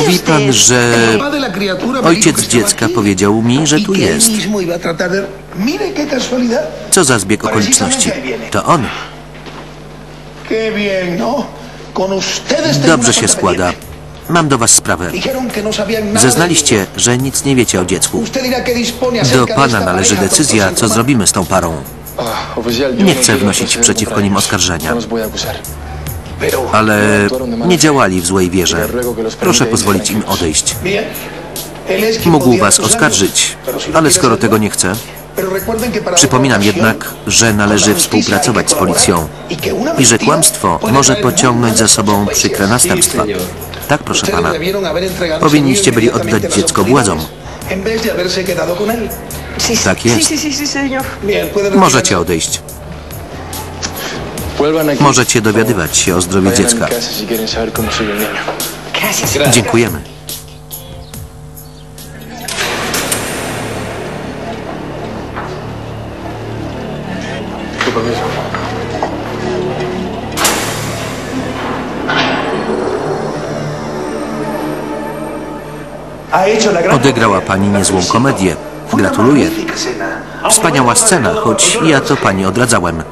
Mówi pan, że ojciec dziecka powiedział mi, że tu jest. Co za zbieg okoliczności? To on. Dobrze się składa. Mam do was sprawę. Zeznaliście, że nic nie wiecie o dziecku. Do pana należy decyzja, co zrobimy z tą parą. Nie chcę wnosić przeciwko nim oskarżenia. Ale nie działali w złej wierze. Proszę pozwolić im odejść. Mógł was oskarżyć, ale skoro tego nie chce, przypominam jednak, że należy współpracować z policją i że kłamstwo może pociągnąć za sobą przykre następstwa. Tak, proszę pana. Powinniście byli oddać dziecko władzom. Tak jest. Możecie odejść. Możecie dowiadywać się o zdrowiu dziecka. Dziękujemy. Odegrała pani niezłą komedię. Gratuluję. Wspaniała scena, choć ja to pani odradzałem.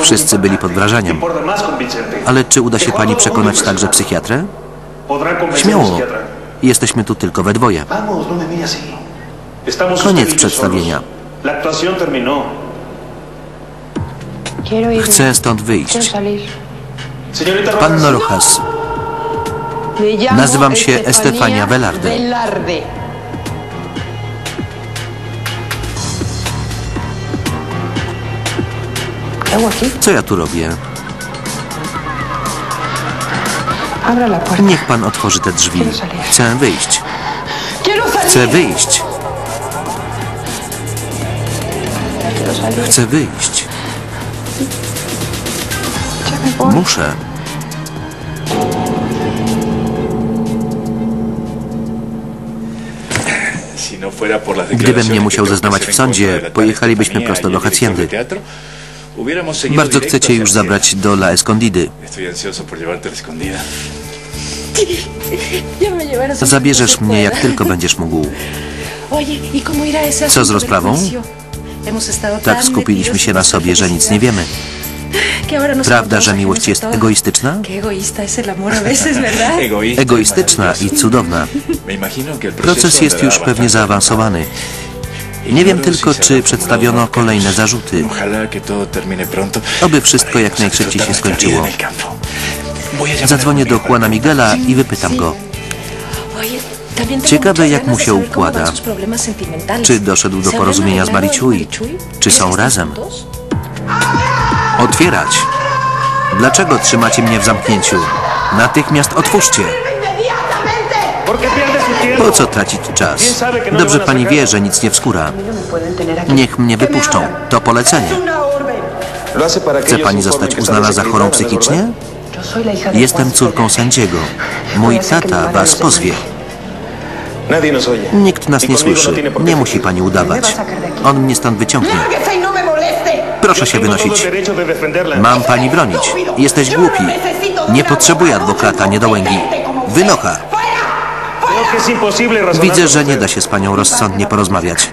Wszyscy byli pod wrażeniem. Ale czy uda się pani przekonać także psychiatrę? Śmiało. Jesteśmy tu tylko we dwoje. Koniec przedstawienia. Chcę stąd wyjść. Panno Rojas, Nazywam się Estefania Velarde. Co ja tu robię? Niech pan otworzy te drzwi. Chcę wyjść. Chcę wyjść. Chcę wyjść. Muszę. Gdybym nie musiał zeznawać w sądzie, pojechalibyśmy prosto do Haciendy. Bardzo chcecie już zabrać do La Escondidy. Zabierzesz mnie, jak tylko będziesz mógł. Co z rozprawą? Tak skupiliśmy się na sobie, że nic nie wiemy. Prawda, że miłość jest egoistyczna? Egoistyczna i cudowna. Proces jest już pewnie zaawansowany. Nie wiem tylko, czy przedstawiono kolejne zarzuty. Oby wszystko jak najszybciej się skończyło. Zadzwonię do Juana Miguela i wypytam go. Ciekawe, jak mu się układa. Czy doszedł do porozumienia z Marichui? Czy są razem? Otwierać! Dlaczego trzymacie mnie w zamknięciu? Natychmiast otwórzcie! Po co tracić czas? Dobrze pani wie, że nic nie wskóra. Niech mnie wypuszczą. To polecenie. Chce pani zostać uznana za chorą psychicznie? Jestem córką sędziego. Mój tata was pozwie. Nikt nas nie słyszy. Nie musi pani udawać. On mnie stąd wyciągnie. Proszę się wynosić. Mam pani bronić. Jesteś głupi. Nie potrzebuję adwokata, niedołęgi. Wynocha. Widzę, że nie da się z panią rozsądnie porozmawiać.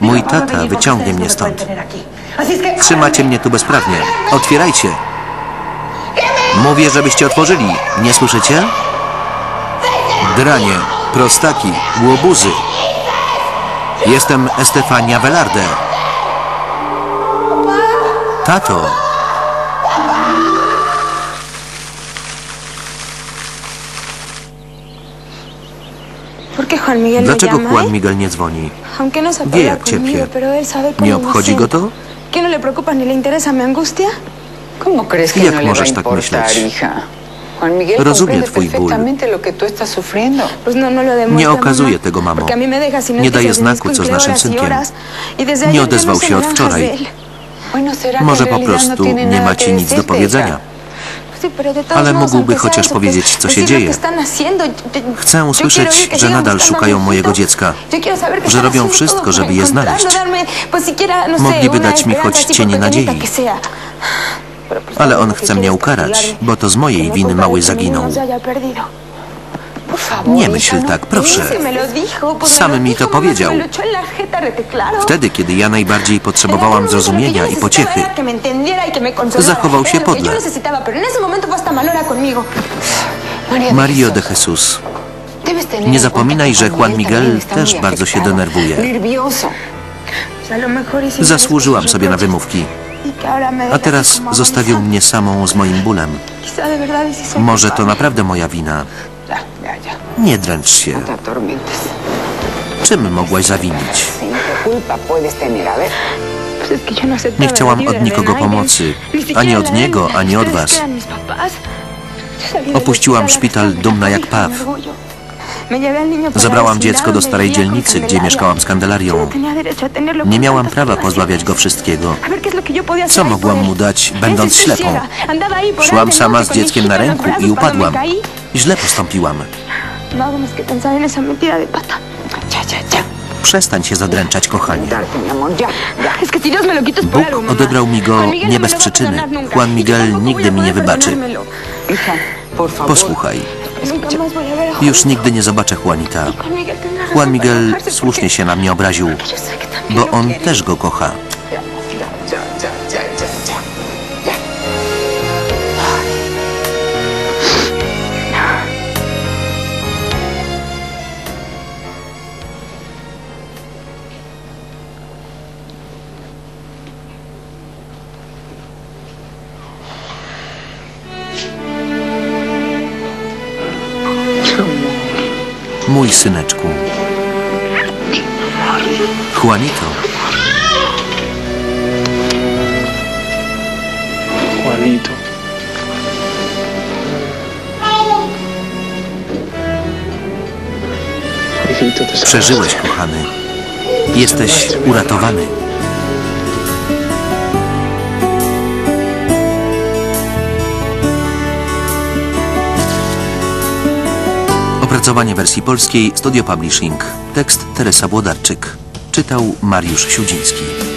Mój tata wyciągnie mnie stąd. Trzymacie mnie tu bezprawnie. Otwierajcie. Mówię, żebyście otworzyli. Nie słyszycie? Dranie, prostaki, łobuzy. Jestem Estefania Velarde. Tato, dlaczego Juan Miguel nie dzwoni? Wie jak cierpię. Nie obchodzi go to? Jak możesz tak myśleć? Rozumie twój ból. Nie okazuje tego, mamo. Nie daje znaku, co z naszym synkiem. Nie odezwał się od wczoraj. Może po prostu nie ma ci nic do powiedzenia. Ale mógłby chociaż powiedzieć, co się dzieje. Chcę usłyszeć, że nadal szukają mojego dziecka, że robią wszystko, żeby je znaleźć. Mogliby dać mi choć cień nadziei. Ale on chce mnie ukarać, bo to z mojej winy mały zaginął. Nie myśl tak, proszę. Sam mi to powiedział. Wtedy, kiedy ja najbardziej potrzebowałam zrozumienia i pociechy, zachował się podle. Mario de Jesus. Nie zapominaj, że Juan Miguel też bardzo się denerwuje. Zasłużyłam sobie na wymówki, a teraz zostawił mnie samą z moim bólem. Może to naprawdę moja wina. Nie dręcz się. Czym mogłaś zawinić? Nie chciałam od nikogo pomocy. Ani od niego, ani od was. Opuściłam szpital dumna jak paw. Zabrałam dziecko do starej dzielnicy, gdzie mieszkałam z Kandelarią. Nie miałam prawa pozbawiać go wszystkiego. Co mogłam mu dać, będąc ślepą? Szłam sama z dzieckiem na ręku i upadłam. Źle postąpiłam. Przestań się zadręczać, kochanie. Bóg odebrał mi go nie bez przyczyny. Juan Miguel nigdy mi nie wybaczy. Posłuchaj, już nigdy nie zobaczę Juanita. Juan Miguel słusznie się na mnie obraził, bo on też go kocha. Mój syneczku. Juanito, Juanito. Przeżyłeś, kochany. Jesteś uratowany. Opracowanie wersji polskiej Studio Publishing. Tekst Teresa Włodarczyk. Czytał Mariusz Siudziński.